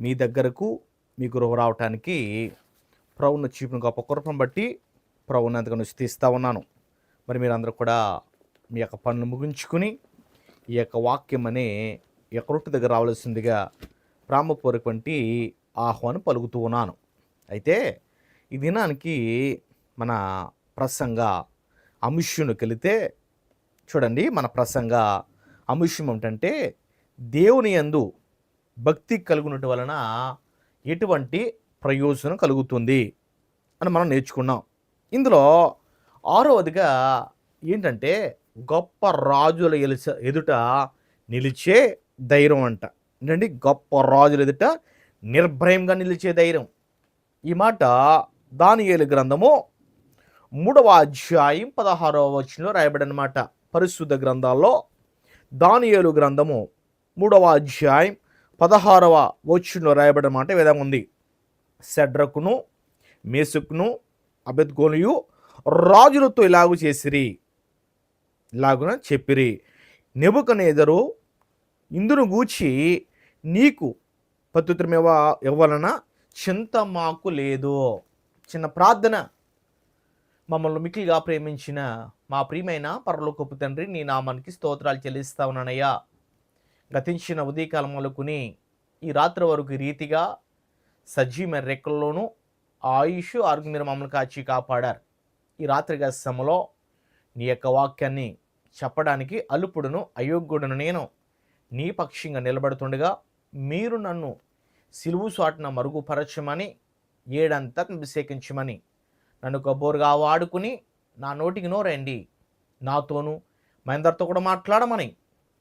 మీ దగ్గరకు మీ గురువు రావటానికి ప్రభున్న చూపిన గొప్ప కురపం బట్టి ప్రభుని అంతగా తీస్తూ ఉన్నాను. మరి మీరందరూ కూడా మీ యొక్క పనులు ముగించుకుని ఈ యొక్క వాక్యం అనే ఈ యొక్క రొట్టె దగ్గర రావాల్సిందిగా ప్రామపూర్వకంటి ఆహ్వానం పలుకుతూ ఉన్నాను. అయితే ఈ దినానికి మన ప్రసంగ అంశునికి కలితే చూడండి మన ప్రసంగ అంశం ఏమిటంటే దేవుని యందు భక్తి కలుగునట వలన ఎటువంటి ప్రయోజనం కలుగుతుంది అని మనం నేర్చుకున్నాం. ఇందులో ఆరవదిగా ఏంటంటే గొప్ప రాజుల ఎలిస ఎదుట నిలిచే ధైర్యం అంట. ఏంటండి? గొప్ప రాజుల ఎదుట నిర్భయంగా నిలిచే ధైర్యం. ఈ మాట దానియేలు గ్రంథము మూడవ అధ్యాయం పదహారవ వచనంలో రాయబడనమాట. పరిశుద్ధ గ్రంథాల్లో దానియేలు గ్రంథము మూడవ అధ్యాయం పదహారవ వచ్చులో రాయబడిన మాట విధంగా ఉంది? సెడ్రకును మేసుకును అబెద్గోనియు రాజులతో ఇలాగు చేసిరి. ఇలాగున చెప్పిరి. నెబుకనేదరు ఇందును గూర్చి నీకు పత్తుత్రమేవ ఇవ్వాలన? చింత మాకు లేదు. చిన్న ప్రార్థన. మమ్మల్ని మిక్కిలిగా ప్రేమించిన మా ప్రియమైన పరలోకపు తండ్రి నీ నామానికి స్తోత్రాలు చెల్లిస్తా ఉన్నానయ్యా. గతించిన ఉదయకాలం మొదలుకుని ఈ రాత్రి వరకు రీతిగా సజీవ రెక్కల్లోనూ ఆయుష్ ఆరోగ్య మీరు మమ్మల్ని కాచి కాపాడారు. ఈ రాత్రి సమలో నీ యొక్క వాక్యాన్ని చెప్పడానికి అలుపుడును అయోగ్యుడును నేను నీ పక్షంగా నిలబడుతుండగా మీరు నన్ను సిలువు సాటున మరుగుపరచమని ఏడంతా అభిషేకించమని నన్ను కబోరుగా వాడుకుని నా నోటికి నోరండి నాతోనూ మహేందర్తో కూడా మాట్లాడమని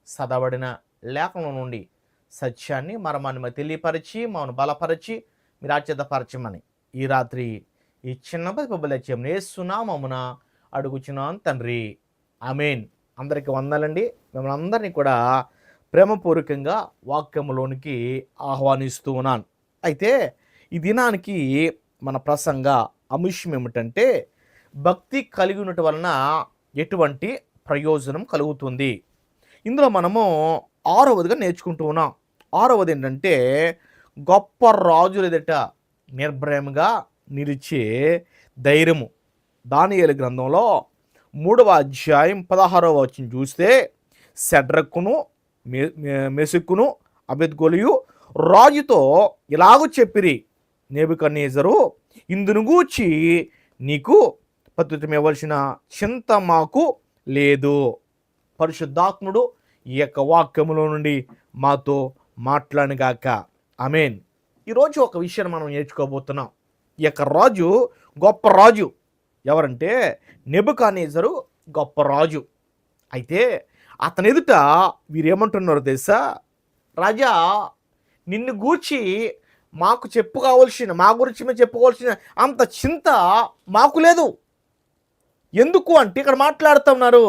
సదబడిన లేఖనం నుండి సత్యాన్ని మరమాన్ని తెలియపరిచి మమ్మను బలపరిచి మీరు ఆచేతపరచమని ఈ రాత్రి ఈ చిన్న బలచ్యం నేస్తున్నామమున అడుగుచున్నాను తండ్రి. ఆమెన్. అందరికీ వందాలండి. మిమ్మల్ని అందరినీ కూడా ప్రేమపూర్వకంగా వాక్యంలోనికి ఆహ్వానిస్తూ ఉన్నాను. అయితే ఈ దినానికి మన ప్రసంగ అంశం ఏమిటంటే భక్తి కలిగి ఉండటం వలన ఎటువంటి ప్రయోజనం కలుగుతుంది. ఇందులో మనము ఆరవదిగా నేర్చుకుంటూ ఉన్నాం. ఆరవది ఏంటంటే గొప్ప రాజుల ఎదుట నిర్భయంగా నిలిచే ధైర్యము. దానియలు గ్రంథంలో మూడవ అధ్యాయం పదహారవ వచ్చిన చూస్తే సెడ్రక్కును మె మెసుక్కును అబెద్గోలియు రాజుతో ఇలాగూ చెప్పిరి నేబుకన్నీజరు ఇందును గూర్చి నీకు పత్రితం ఇవ్వాల్సిన చింత మాకు లేదు. పరిశుద్ధాత్ముడు ఈ యొక్క వాక్యములో నుండి మాతో మాట్లాడగాక అమేన్ ఈరోజు ఒక విషయాన్ని మనం నేర్చుకోబోతున్నాం. ఈ యొక్క రాజు గొప్ప రాజు. ఎవరంటే నెబుకానేజరు గొప్ప రాజు. అయితే అతని ఎదుట వీరేమంటున్నారు తెలుసా? రాజా నిన్ను గూర్చి మాకు చెప్పుకోవాల్సిన మా గురించి మేము చెప్పుకోవాల్సిన అంత చింత మాకు లేదు. ఎందుకు అంటే ఇక్కడ మాట్లాడుతున్నారు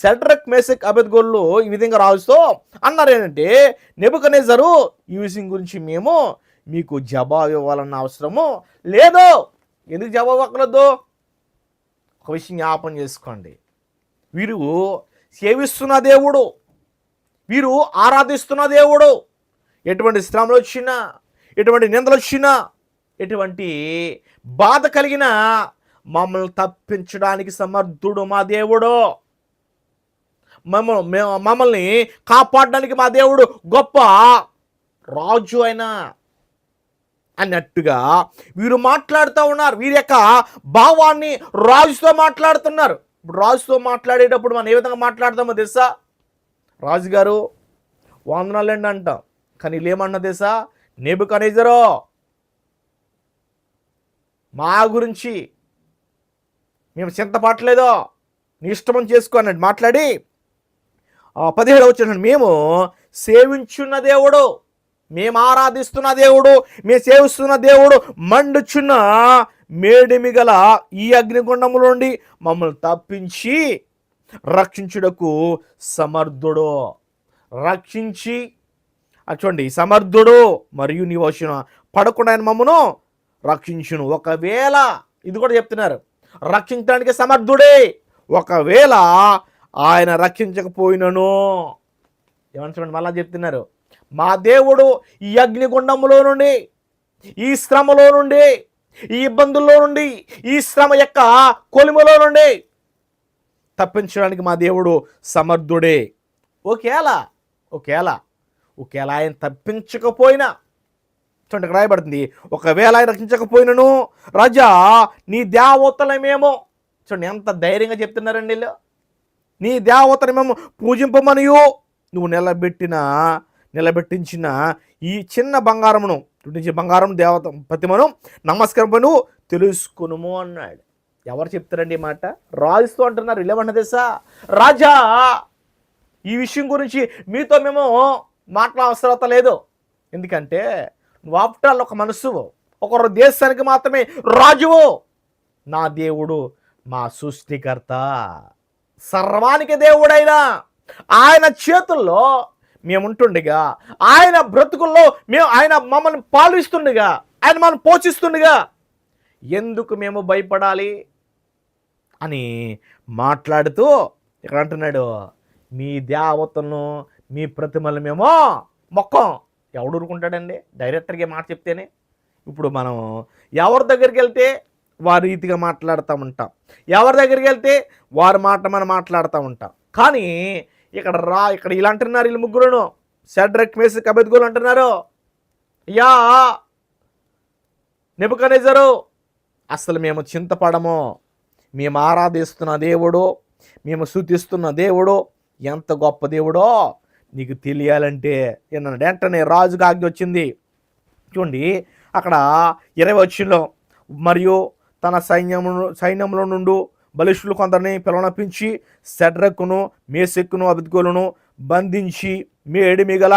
సెడ్రక్ మేసెక్ అబెద్గోళ్ళు ఈ విధంగా రాజుతో అన్నారు ఏంటంటే నెబుకనేజరు ఈ విషయం గురించి మేము మీకు జవాబు ఇవ్వాలన్న అవసరము లేదు. ఎందుకు జవాబు అక్కర్లేదు? ఒక విషయం జ్ఞాపం చేసుకోండి. వీరు సేవిస్తున్న దేవుడు. వీరు ఆరాధిస్తున్న దేవుడు. ఎటువంటి శ్రమలు వచ్చినా ఎటువంటి నిందలు వచ్చినా ఎటువంటి బాధ కలిగిన మమ్మల్ని తప్పించడానికి సమర్థుడు మా దేవుడు. మమ్మ మమ్మల్ని కాపాడడానికి మా దేవుడు గొప్ప రాజు అయినా అన్నట్టుగా వీరు మాట్లాడుతూ ఉన్నారు. వీరి యొక్క భావాన్ని రాజుతో మాట్లాడుతున్నారు. ఇప్పుడు రాజుతో మాట్లాడేటప్పుడు మనం ఏ విధంగా మాట్లాడతామో తెలుసా? రాజుగారు వందనాలండి అంటాం. కానీ వీళ్ళు ఏమన్నా తెలుసా? నేబు కనేజరో మా గురించి మేము చింతపట్టలేదో నీ ఇష్టమని చేసుకో అన్నట్టు మాట్లాడి. పదిహేడు వచ్చిన మేము సేవించున్న దేవుడు మేము ఆరాధిస్తున్న దేవుడు మేము సేవిస్తున్న దేవుడు మండుచున్న మేడిమి గల ఈ అగ్నిగుండములోండి మమ్మల్ని తప్పించి రక్షించుటకు సమర్థుడు. రక్షించి చూడండి సమర్థుడు మరియు నీ వచ్చిన పడకుండా ఆయన మమ్మను రక్షించును. ఒకవేళ ఇది కూడా చెప్తున్నారు రక్షించడానికి సమర్థుడే. ఒకవేళ ఆయన రక్షించకపోయినను. ఏమని చూడండి మళ్ళా చెప్తున్నారు. మా దేవుడు ఈ అగ్నిగుండంలో నుండి ఈ శ్రమలో నుండి ఈ ఇబ్బందుల్లో నుండి ఈ శ్రమ యొక్క కొలిమలో నుండి తప్పించడానికి మా దేవుడు సమర్థుడే. ఒకేళ ఒకేళ ఒకేళ ఆయన తప్పించకపోయినా చూడండి ఇక్కడ రాయబడుతుంది ఒకవేళ ఆయన రక్షించకపోయినను రాజా నీ దేవతలమేమో చూడండి ఎంత ధైర్యంగా చెప్తున్నారండి వీళ్ళు. నీ దేవతలమేమో పూజింపమనియు. నువ్వు నిలబెట్టిన నిలబెట్టించిన ఈ చిన్న బంగారమును నుంచి బంగారం దేవత ప్రతిమను నమస్కరింపను తెలుసుకునుము అన్నాడు. ఎవరు చెప్తారండి మాట? రాజుతో అంటున్నారు ఇలేమన్న దేశా రాజా! ఈ విషయం గురించి మీతో మేము మాట్లాడ అవసరత లేదు. ఎందుకంటే నువ్వు ఆఫ్టర్ ఒక మనసు ఒకరు దేశానికి మాత్రమే రాజువు. నా దేవుడు మా సృష్టికర్త. సర్వానికి దేవుడైనా ఆయన చేతుల్లో మేము ఉంటుండగా ఆయన బ్రతుకుల్లో మేము ఆయన మమ్మల్ని పాలిస్తుండగా ఆయన మనం పోషిస్తుండగా ఎందుకు మేము భయపడాలి అని మాట్లాడుతూ ఇక్కడ అంటున్నాడు మీ దేవతను మీ ప్రతిమలు మేము మొక్కం. ఎవడు ఊరుకుంటాడండి డైరెక్టర్గా మాట చెప్తేనే. ఇప్పుడు మనం ఎవరి దగ్గరికి వెళ్తే వారి రీతిగా మాట్లాడుతూ ఉంటాం. ఎవరి దగ్గరికి వెళ్తే వారి మాట మనం మాట్లాడుతూ ఉంటాం. కానీ ఇక్కడ రా ఇక్కడ ఇలా అంటున్నారు వీళ్ళు ముగ్గురును. సెడ్రక్ మేసి కబెద్గోలు అంటున్నారు. యా! నెబుకనేజరు! అసలు మేము చింతపడము. మేము ఆరాధిస్తున్న దేవుడు మేము శుతిస్తున్న దేవుడు ఎంత గొప్ప దేవుడో నీకు తెలియాలంటే ఏమన్నాడు వెంటనే రాజుగా ఆజ్ఞ వచ్చింది. చూడండి అక్కడ ఇరవై వచ్చిలో మరియు తన సైన్యము సైన్యంలో నుండి బలిష్ఠులు కొందరిని పిలవనప్పించి సెడ్రక్కును మేసెక్కును అభిద్గోలను బంధించి మేడి మిగల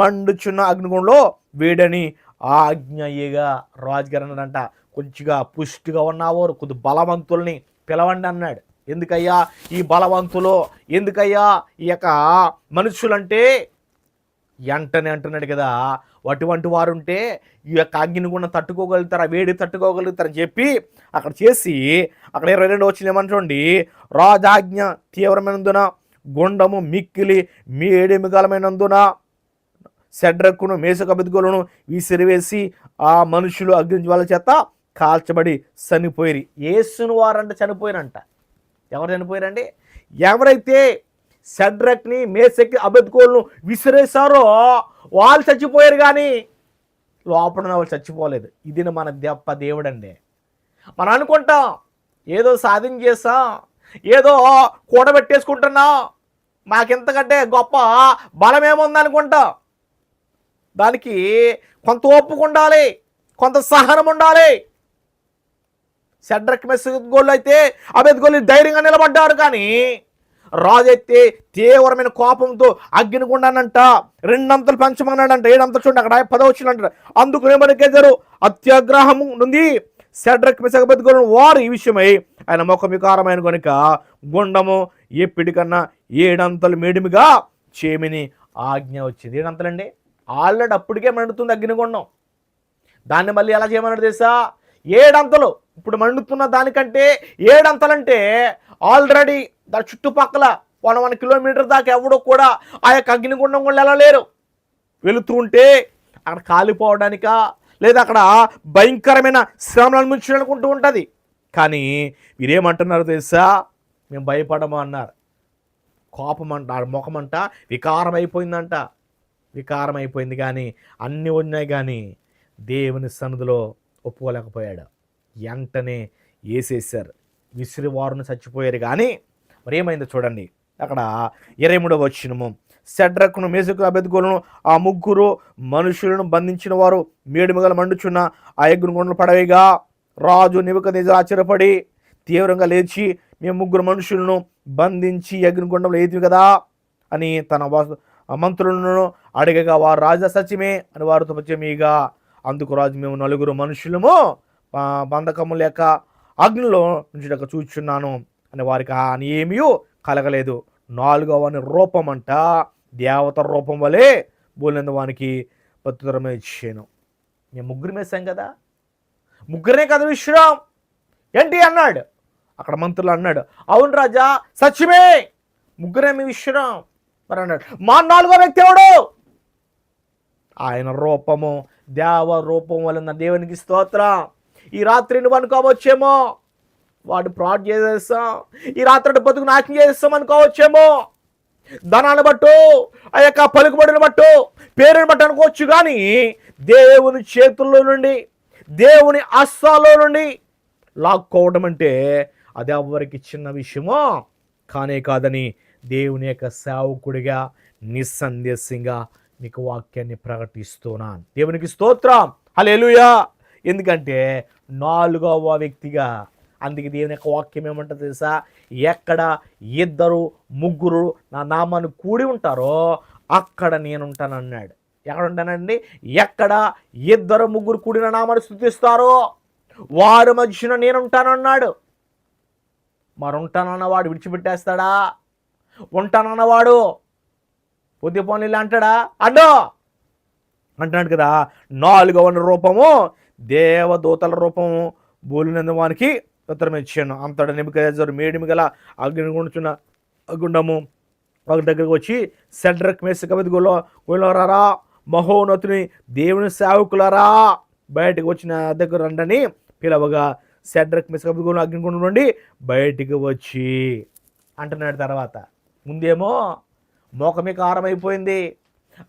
మండుచున్న అగ్నిగుండంలో వేడని ఆజ్ఞయ్యగా రాజుగారు అన్నాడంట కొంచెంగా పుష్టిగా ఉన్నవారు కొద్ది బలవంతుల్ని పిలవండి అన్నాడు. ఎందుకయ్యా? ఈ బలవంతులు ఎందుకయ్యా? ఈ యొక్క మనుషులంటే వెంటనే అంటున్నాడు కదా అటువంటి వారు ఉంటే ఈ యొక్క అగ్గిని కూడా తట్టుకోగలుగుతారు ఆ వేడి తట్టుకోగలుగుతారని చెప్పి అక్కడ చేసి అక్కడ ఇరవై రెండు వచ్చిన ఏమని రాజాజ్ఞ తీవ్రమైనందున గుండము మిక్కిలి మేడిమిగలమైనందున సెడ్రక్కును మేసకబెదుగులను విసిరివేసి ఆ మనుషులు అగ్ని వాళ్ళ చేత కాల్చబడి చనిపోయి ఏసును వారంట చనిపోయినంట ఎవరు చనిపోయారండి? ఎవరైతే సెడ్రక్ని మేసెక్కి అబెద్కోల్ను విసిరేశారో వాళ్ళు చచ్చిపోయారు కానీ లోపల ఉన్న వాళ్ళు చచ్చిపోలేదు. ఇది మన దెప్ప దేవుడండి. మనం అనుకుంటాం ఏదో సాధన చేస్తాం ఏదో కూడబెట్టేసుకుంటున్నాం మాకింతకంటే గొప్ప బలం ఏముంది అనుకుంటాం దానికి కొంత ఒప్పుకుండాలి ఉండాలి కొంత సహనం ఉండాలి. సెడ్రక్ మెస్గోళ్ళు అయితే అబెద్గోళ్ళు ధైర్యంగా నిలబడ్డాడు కానీ రాజు అయితే తీవ్రమైన కోపంతో అగ్నిగుండానంట రెండంతలు పంచమన్నాడంట. ఏడంతలు చూడండి అక్కడ. పదవచ్చులు అంటారు అందుకు ఏమనికేశారు అత్యాగ్రహము నుండి సెడ్రక్ మెసగబెద్దుకొని వారు ఈ విషయమై ఆయన ముఖ వికారమైన కనుక గుండము ఎప్పటికన్నా ఏడంతలు మేడిమిగా చేమిని ఆజ్ఞ వచ్చింది. ఏడంతలండి? ఆల్రెడీ అప్పటికే మండుతుంది అగ్నిగుండం దాన్ని మళ్ళీ ఎలా చేయమన్నాడు తెలుసా? ఏడంతలు. ఇప్పుడు మండుతున్న దానికంటే ఏడంతలంటే ఆల్రెడీ దాని చుట్టుపక్కల వన్ వన్ కిలోమీటర్ దాకా ఎవడో కూడా ఆ యొక్క అగ్నిగుండం కూడా వెళ్ళలేరు. వెళుతూ ఉంటే అక్కడ కాలిపోవడానికా లేదా అక్కడ భయంకరమైన శ్రమలు అనుకుంటూ ఉంటుంది. కానీ వీరేమంటున్నారు తెలుసా? మేము భయపడము అన్నారు. కోపం అంట ఆ ముఖం అంట వికారం అయిపోయిందంట వికారం అయిపోయింది కానీ అన్నీ ఉన్నాయి కానీ దేవుని సన్నిధిలో ఒప్పుకోలేకపోయాడు. వెంటనే వేసేసారు విసిరివారును చచ్చిపోయారు కానీ మరి ఏమైందో చూడండి. అక్కడ ఇరవై మూడవ వచ్చినము. సెడ్రక్ను మేసుకు అభ్యర్థులను ఆ ముగ్గురు మనుషులను బంధించిన వారు మేడుమగల మండుచున్న ఆ ఎగ్గును గుండలు పడవేగా రాజు నివక నిజ ఆశ్చర్యపడి తీవ్రంగా లేచి మేము ముగ్గురు మనుషులను బంధించి యజ్ఞగుండంలో ఏది కదా అని తన మంత్రులను అడగగా వారు రాజా సత్యమే అని వారితో పచ్చమీగా అందుకు రాజు మేము నలుగురు మనుషులము బంధకము లేక అగ్నిలో నుంచి చూచున్నాను. అని వారికి అని ఏమీ కలగలేదు. నాలుగవ రూపం అంట దేవత రూపం వలె బోలినందు వానికి ప్రత్యుత్తరమే ఇచ్చాను. మేము ముగ్గురు వేసాం కదా? ముగ్గురే కదా విశ్రాం? ఏంటి అన్నాడు? అక్కడ మంత్రులు అన్నాడు. అవును రాజా సత్యమే! ముగ్గురే మీ విశ్రాం. మరి అన్నాడు మా నాలుగో వ్యక్తి ఎవడు? ఆయన రూపము దేవ రూపం వలన దేవునికి స్తోత్రం. ఈ రాత్రి నువ్వు అనుకోవచ్చేమో వాడు ఫ్రాడ్ చేసేస్తాం ఈ రాత్రి బతుకు నాశనం చేసేస్తాం అనుకోవచ్చేమో. ధనాన్ని బట్టు ఆ యొక్క పలుకుబడిని బట్టు పేరుని బట్టి అనుకోవచ్చు కానీ దేవుని చేతుల్లో నుండి దేవుని అస్సాలో నుండి లాక్కోవడం అంటే అది ఎవరికి చిన్న విషయమో కానే కాదని దేవుని యొక్క సేవకుడిగా నిస్సందేశంగా మీకు వాక్యాన్ని ప్రకటిస్తున్నాను. దేవునికి స్తోత్రం. హల్లెలూయా. ఎందుకంటే నాలుగవ వ్యక్తిగా అందుకే దేవుని యొక్క వాక్యం ఏమంటుంది తెలుసా? ఎక్కడ ఇద్దరు ముగ్గురు నా నామాన్ని కూడి ఉంటారో అక్కడ నేను ఉంటానన్నాడు ఎక్కడ ఉంటానండి ఎక్కడ ఇద్దరు ముగ్గురు కూడిన నామాన్ని స్థుతిస్తారో వారి మధ్యన నేను ఉంటానన్నాడు మరి ఉంటానన్నవాడు విడిచిపెట్టేస్తాడా? ఉంటానన్నవాడు పొద్దు పోనీళ్ళు అంటాడా? అడ్డో! అంటున్నాడు కదా నాలుగవ రూపము దేవదూతల రూపము బోలినందు వానికి ఉత్తరం ఇచ్చాను అంతట నిమికజారు మేడిమి గల అగ్ని గుండుచున్న గుండము ఒక దగ్గరకు వచ్చి సెడ్రక్ మెస్ కవిదిగులో గుళ్ళరారా మహోన్నతుని దేవుని సేవకులరా బయటకు వచ్చిన దగ్గర రండని పిలవగా సెడ్రక్ మెస్ అగ్ని అగ్నిగుండం నుండి బయటికి వచ్చి అంటున్నాడు తర్వాత. ముందేమో మోకమి కారం అయిపోయింది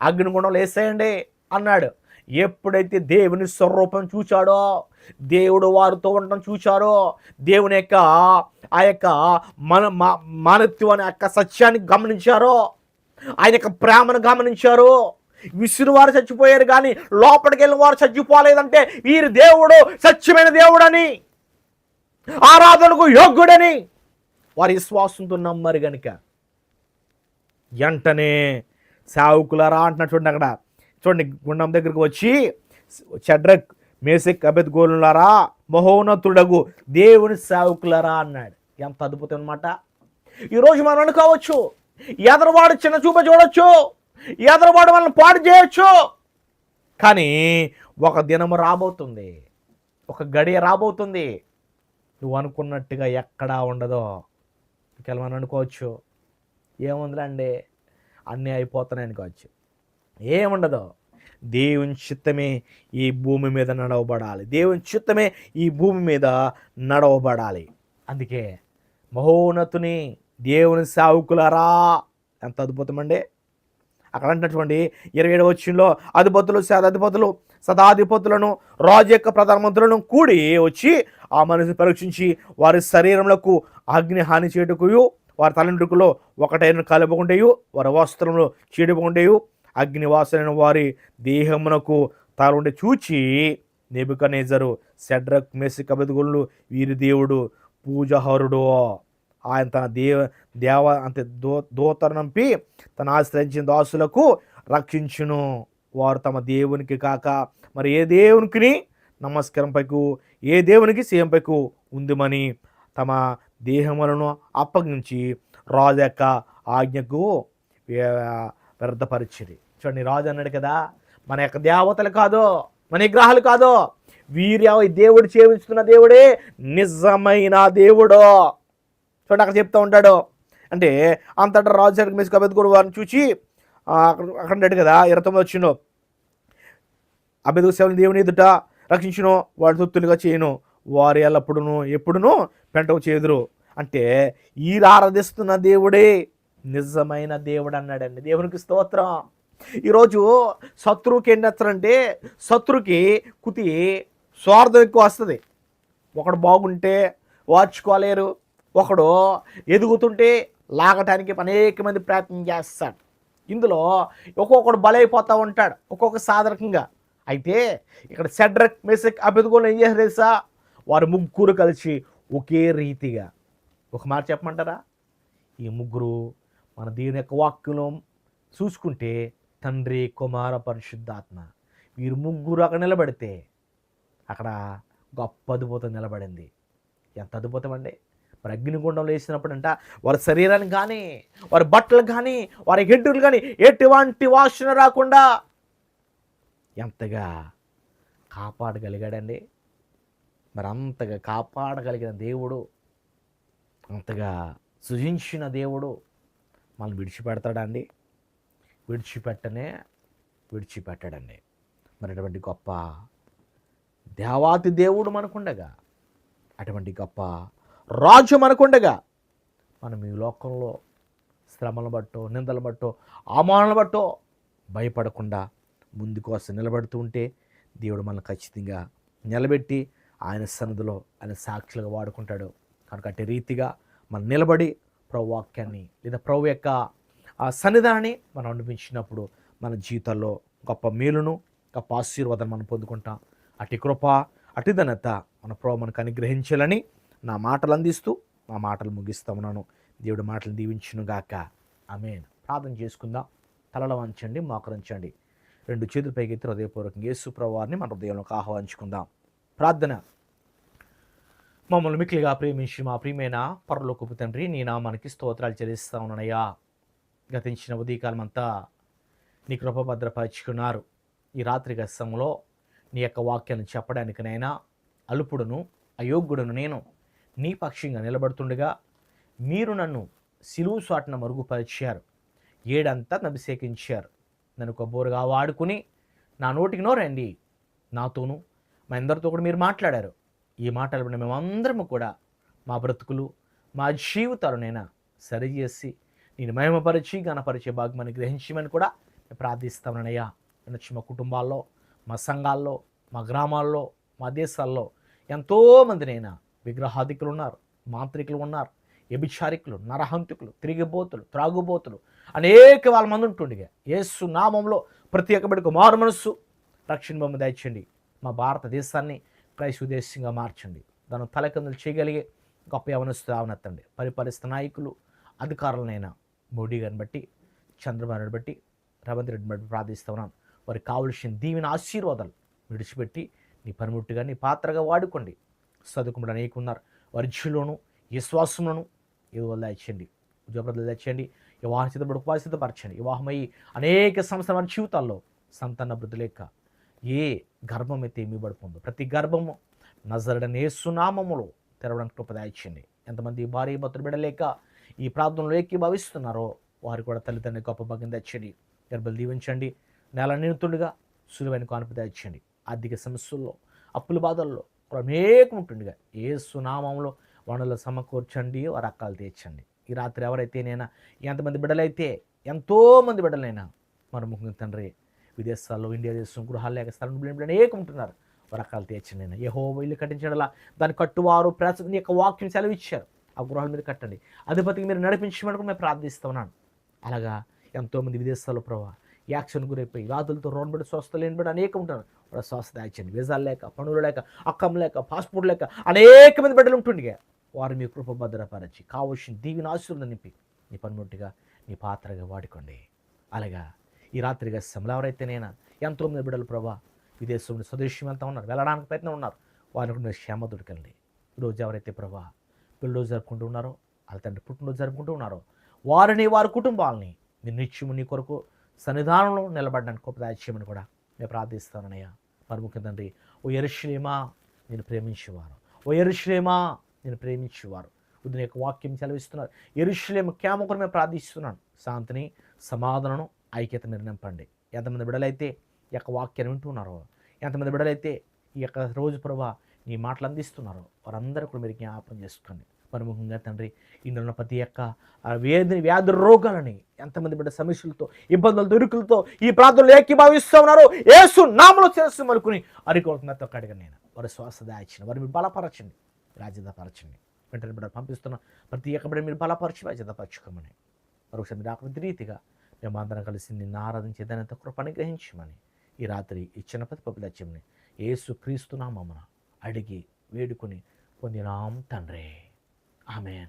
అగ్నిగుండం వేసేయండి అన్నాడు. ఎప్పుడైతే దేవుని స్వరూపం చూచాడో దేవుడు వారితో ఉండటం చూచారో దేవుని యొక్క ఆ యొక్క మన మా- మానత్వం అనే యొక్క సత్యాన్ని గమనించారో ఆయన యొక్క ప్రేమను గమనించారు విసురు వారు చచ్చిపోయారు కానీ లోపలికి వెళ్ళిన వారు చచ్చిపోలేదంటే వీరి దేవుడు సత్యమైన దేవుడని ఆరాధనకు యోగ్యుడని వారి విశ్వాసంతో నమ్మరు గనుక. వెంటనే సావుకులారా అంటున్నట్టుండి అక్కడ చూడండి గుండం దగ్గరకు వచ్చి చెడ్రక్ మేసిక్ అభిత్ గోలులారా మహోన్నతుడగు దేవుని సేవకులరా అన్నాడు. ఎంత అద్భుతం అనమాట ఈరోజు మనం అనుకోవచ్చు ఎదరవాడు చిన్న చూప చూడొచ్చు ఎదరవాడు మనల్ని పాడు చేయొచ్చు. కానీ ఒక దినము రాబోతుంది ఒక గడియ రాబోతుంది. నువ్వు అనుకున్నట్టుగా ఎక్కడా ఉండదో మనం అనుకోవచ్చు. ఏముందిలండి అన్నీ అయిపోతున్నాయి అనుకోవచ్చు. ఏముండదు? దేవుని చిత్తమే ఈ భూమి మీద నడవబడాలి. దేవుని చిత్తమే ఈ భూమి మీద నడవబడాలి. అందుకే మహోన్నతుని దేవుని సావుకులరా? ఎంత అద్భుతమండి. అక్కడ అంటున్నటువంటి ఇరవై ఏడు వచ్చిలో అధిపతులు శతాధిపతులు సదాధిపతులను రాజు యొక్క ప్రధానమంత్రులను కూడి వచ్చి ఆ మనిషిని పరీక్షించి వారి శరీరములకు అగ్ని హాని చేటుకుయు వారి తలంటుకులో ఒకటైన కలుపుకుంటేయు వారి వస్త్రములు చీడుకుంటేయు అగ్నివాసులైన వారి దేహమునకు తాలుండి చూచి నెబుకనేజరు సెడ్రక్ మెసిక్ అబెదుగుళ్ళు వీరి దేవుడు పూజహరుడు. ఆయన తన దేవ దేవ అంతే దో దూతను నంపి తన ఆశ్రయించిన దాసులకు రక్షించును. వారు తమ దేవునికి కాక మరి ఏ దేవునికి నమస్కారం పైకు ఏ దేవునికి సీఎంపైకు పైకు ఉందిమని తమ దేహములను అప్పగించి రాజు యొక్క ఆజ్ఞకు వ్యర్థపరిచింది చూడండి రాజు అన్నాడు కదా మన యొక్క దేవతలు కాదో మన విగ్రహాలు కాదో వీరి దేవుడు చేయించుతున్న దేవుడే నిజమైన దేవుడు. చూడండి అక్కడ చెప్తూ ఉంటాడు. అంటే అంతటా రాజు సరికి మిస్ కబెత్ వారిని చూసి అక్కడ అక్కడ ఉన్నాడు కదా ఇరవై తొమ్మిది వచ్చిండు. అభ్యర్థి సేవలు దేవుని ఎదుట రక్షించును వాడు తృప్తులుగా చేయను వారు ఎల్లప్పుడును ఎప్పుడును పెంటకు చేదురు అంటే ఈ ఆరాధిస్తున్న దేవుడే నిజమైన దేవుడు అన్నాడండి. దేవునికి స్తోత్రం. ఈరోజు శత్రువుకి ఏం చేస్తారంటే శత్రుకి కుతి స్వార్థం ఎక్కువ వస్తుంది. ఒకడు బాగుంటే వార్చుకోలేరు ఒకడు ఎదుగుతుంటే లాగటానికి అనేక మంది ప్రయత్నం చేస్తాడు. ఇందులో ఒక్కొక్కడు బలైపోతూ ఉంటాడు ఒక్కొక్క సాధనకంగా అయితే ఇక్కడ సెడ్రక్ మెసిక్ అభ్యర్థులు ఏం చేశారు తెలుసా? వారు ముగ్గురు కలిసి ఒకే రీతిగా. ఒక మాట చెప్పమంటారా? ఈ ముగ్గురు మన దీని యొక్క వాక్యం చూసుకుంటే తండ్రి కుమార పరిశుద్ధాత్మ. వీరు ముగ్గురు అక్కడ నిలబడితే అక్కడ గొప్ప అద్భుతం నిలబడింది. ఎంత అద్భుతం అండి. మరి అగ్నిగుండంలో వేసినప్పుడు అంట వారి శరీరానికి కానీ వారి బట్టలు కానీ వారి హెడ్డులు కానీ ఎటువంటి వాసన రాకుండా ఎంతగా కాపాడగలిగాడండి. మరి అంతగా కాపాడగలిగిన దేవుడు అంతగా సృజించిన దేవుడు మనల్ని విడిచిపెడతాడా అండి? విడిచిపెట్టనే విడిచిపెట్టాడండి మరి అటువంటి గొప్ప దేవాతి దేవుడు మనకుండగా అటువంటి గొప్ప రాజు మనకుండగా మనం ఈ లోకంలో శ్రమలు బట్టో నిందలు బట్టో అవమానాలు బట్టో భయపడకుండా ముందు కోసం నిలబడుతూ ఉంటే దేవుడు మనల్ని ఖచ్చితంగా నిలబెట్టి ఆయన సన్నిధిలో ఆయన సాక్షులుగా వాడుకుంటాడు. కనుక అట్టి రీతిగా మనం నిలబడి ప్రభు వాక్యాన్ని లేదా ప్రభు యొక్క ఆ సన్నిధానాన్ని మనం అనిపించినప్పుడు మన జీవితాల్లో గొప్ప మేలును గొప్ప ఆశీర్వాదం మనం పొందుకుంటాం. అటు కృప అటు ధనత మన ప్రభు మనకు అనుగ్రహించాలని నా మాటలు అందిస్తూ నా మాటలు ముగిస్తా ఉన్నాను. దేవుడి మాటలు దీవించును గాక. ఆమె ప్రార్థన చేసుకుందాం. తలల వంచండి మోకరించండి రెండు చేతులు పైకెత్తి హృదయపూర్వకంగా యేసు ప్రభువారిని మన హృదయంలోకి ఆహ్వానించుకుందాం. ప్రార్థన. మమ్మల్ని మిక్కిలిగా ప్రేమించి మా ప్రియమైన పరలోకపు తండ్రి నీ నామానికి స్తోత్రాలు చెల్లిస్తా ఉన్నానయ్యా. గతించిన ఉదయకాలం అంతా నీ కృపభద్రపరుచుకున్నారు ఈ రాత్రి గస్సంలో నీ యొక్క వాక్యాన్ని చెప్పడానికినైనా అల్పుడును అయోగ్యుడును నేను నీ పక్షంగా నిలబడుతుండగా మీరు నన్ను సిలువు సాటున మరుగుపరిచారు. ఏడంతా నభిషేకించారు నన్ను ఒక బోరుగా వాడుకుని నా నోటికి నోరండి నాతోనూ మా అందరితో కూడా మీరు మాట్లాడారు. ఈ మాటలు మేమందరము కూడా మా బ్రతుకులు మా జీవితాలనైనా సరిచేసి నేను మహిమపరిచి గణపరిచే భాగ్యమని గ్రహించమని కూడా నేను ప్రార్థిస్తామనయ్యా. నచ్చి మా కుటుంబాల్లో మా సంఘాల్లో మా గ్రామాల్లో మా దేశాల్లో ఎంతోమందినైనా విగ్రహాధికులు ఉన్నారు మాంత్రికులు ఉన్నారు వ్యభిచారికులు నరహంతుకులు తిరిగిబోతులు త్రాగుబోతులు అనేక వాళ్ళ మంది ఉంటుండగా. యేసు నామంలో ప్రతి ఒక్క బిడ్డకు మారు మనస్సు. రక్షణ బొమ్మ దయచండి మా భారతదేశాన్ని క్రైస్తవ దేశంగా మార్చండి. దాని తలకిందులు చేయగలిగే గొప్ప యవనస్తు రావనెత్తండి పరిపాలిస్తున్న నాయకులు అధికారులనైనా మోడీ గారిని బట్టి చంద్రబాబు బట్టి రేవంత్ రెడ్డిని బట్టి ప్రార్థిస్తూ ఉన్నాను వారికి కావలసిన దీవెన ఆశీర్వాదాలు విడిచిపెట్టి నీ పనిముట్టుగా నీ పాత్రగా వాడుకోండి. చదువుకున్న అనేక ఉన్నారు. వర్జ్యులోను విశ్వాసంలోను ఏదో దాచండి ఉద్యోగపదలు దాచండి వివాహ సిద్ధపడి ఉపాధి సిద్ధపరచండి. అనేక సంవత్సరాల వారి జీవితాల్లో సంతాన వృద్ధి లేక ఏ గర్భం అయితే ఏమి పడుతుందో ప్రతి గర్భము నజరడనే సునామములో తెరవడానికి కృప ఎంతమంది భార్య భర్తలు బిడలేక ఈ ప్రాంతంలో ఏకీభవిస్తున్నారో వారు కూడా తల్లిదండ్రులు గొప్ప భాగ్యం తెచ్చండి. గర్భలు దీవించండి. నెల నిండుతుండగా సులువైన కానుపు తెచ్చండి. ఆర్థిక సమస్యల్లో అప్పుల బాధల్లో కూడా అనేకం ఉంటుండగా ఏ సునామంలో వనరులు సమకూర్చండి వారి అక్కలు తీర్చండి. ఈ రాత్రి ఎవరైతేనైనా ఎంతమంది బిడ్డలైతే ఎంతోమంది బిడ్డలైనా మరి ముఖ్యంగా తండ్రి విదేశాల్లో ఇండియా దేశం గృహాలు లేక స్థలం బిడ్డలు అనేకం ఉంటున్నారు. వారి అక్కలు తీర్చండి. నేను యహో ఇల్లు కట్టించడలా దాని కట్టువారు ప్రస యొక్క వాక్యం సెలవు ఇచ్చారు ఆ గృహాల మీద కట్టండి. అధిపతికి మీరు నడిపించమని కూడా మేము ప్రార్థిస్తున్నాను. అలాగా ఎంతోమంది విదేశాల్లో ప్రభావ యాక్షన్ గురైపోయి వ్యాధులతో రోడ్బడి స్వస్థ లేని అనేక ఉంటారు. వాళ్ళ స్వస్థ యాక్షన్ వీసాలు లేక పనులు లేక అక్కం లేక పాస్పోర్ట్ లేక అనేక మంది బిడ్డలు ఉంటుండగా. వారు మీ కృప భద్రపరచి కావలసిన దీవిని ఆశీర్వదం నింపి నీ పనిముట్టుగా నీ పాత్రగా వాడుకోండి. అలాగా ఈ రాత్రిగా సమలు నేను ఎంతోమంది బిడ్డలు ప్రభా విదేశంలో స్వదేశం వెళ్తా ఉన్నారు వెళ్ళడానికి ప్రయత్నం ఉన్నారు. వారికి మీరు క్షేమ దొరకండి ఈరోజు ఎవరైతే ప్రభా పెళ్ళిరోజు జరుపుకుంటూ ఉన్నారో వాళ్ళ తండ్రి పుట్టినరోజు జరుపుకుంటూ ఉన్నారో. వారిని వారి కుటుంబాలని మీ నిత్యము నీ కొరకు సన్నిధానంలో నిలబడడానికి గొప్ప దాచ్యమని కూడా నేను ప్రార్థిస్తానయ్యా మరి ముఖ్య తండ్రి ఓ ఎరుశ్రీమా నేను ప్రేమించేవారు. ఓ ఎరుశ్రీమా నేను ప్రేమించేవారు. ఉదయం యొక్క వాక్యం సెలవిస్తున్నారు. ఎరుశ్లేమ క్యామకుని మేము ప్రార్థిస్తున్నాను శాంతిని సమాధానం ఐక్యత నిర్ణయింపండి. ఎంతమంది బిడలైతే ఈ యొక్క వాక్యాన్ని వింటున్నారో ఎంతమంది బిడలైతే ఈ యొక్క రోజు ప్రభా నీ మాటలు అందిస్తున్నారు. వారందరూ కూడా మీరు జ్ఞాపకం చేసుకోండి మరి తండ్రి ఇందులో ఉన్న ప్రతి యొక్క ఆ వ్యాధి రోగాలని ఎంతమంది బిడ్డ సమస్యలతో ఇబ్బందులతో ఇరుకులతో ఈ ప్రాంతంలో ఏకీభావిస్తూ ఉన్నారు. ఏసు నామలో చేస్తూ మనుకుని అరికొడుతున్నతో కడిగా నేను వారి శ్వాస దాచిన వారు మీరు బలపరచండి. రాజ్యతపరచండి వెంటనే బిడ్డ పంపిస్తున్న ప్రతి ఒక్క బిడ్డ మీరు బలపరచి రాజ్యతపరచుకోమని మరొకసారి మీరు ఆకృతి రీతిగా మేమందరం కలిసి నిన్ను ఆరాధించేదానంత పని గ్రహించమని ఈ రాత్రి ఇచ్చిన ప్రతి పపిలత్యమని ఏసు క్రీస్తు క్రీస్తునామమున అడిగి వేడుకొని పొందినాం తండ్రి. ఆమెన్.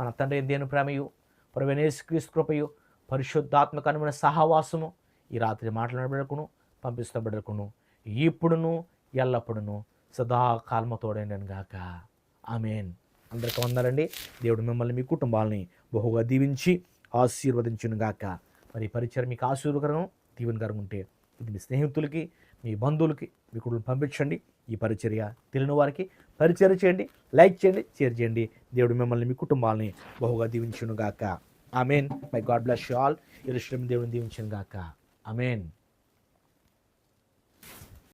మన తండ్రి దేని ప్రేమయు? ప్రవేణేశు క్రీస్తు కృపయు పరిశుద్ధాత్మక అనుమైన సహవాసము ఈ రాత్రి మాట్లాడబడకును పంపిస్తబడకును ఇప్పుడును ఎల్లప్పుడును సదాకాలము తోడైనను గాక. ఆమెన్. అందరికీ వందాలండి. దేవుడు మిమ్మల్ని మీ కుటుంబాలని బహుగా దీవించి ఆశీర్వదించును గాక. మరి పరిచయం మీకు ఆశీర్వకరం దీవెనకరం ఉంటే ఇది మీ స్నేహితులకి మీ బంధువులకి మీ కుటుంబం పంపించండి. ఈ పరిచర్య తెలియని వారికి పరిచర్య చేయండి లైక్ చేయండి షేర్ చేయండి. దేవుడు మిమ్మల్ని మీ కుటుంబాలని బహుగా దీవించును గాక amen. My God bless you all. ఇరుష్టం దేవుని దీవించును గాక ఆమెన్.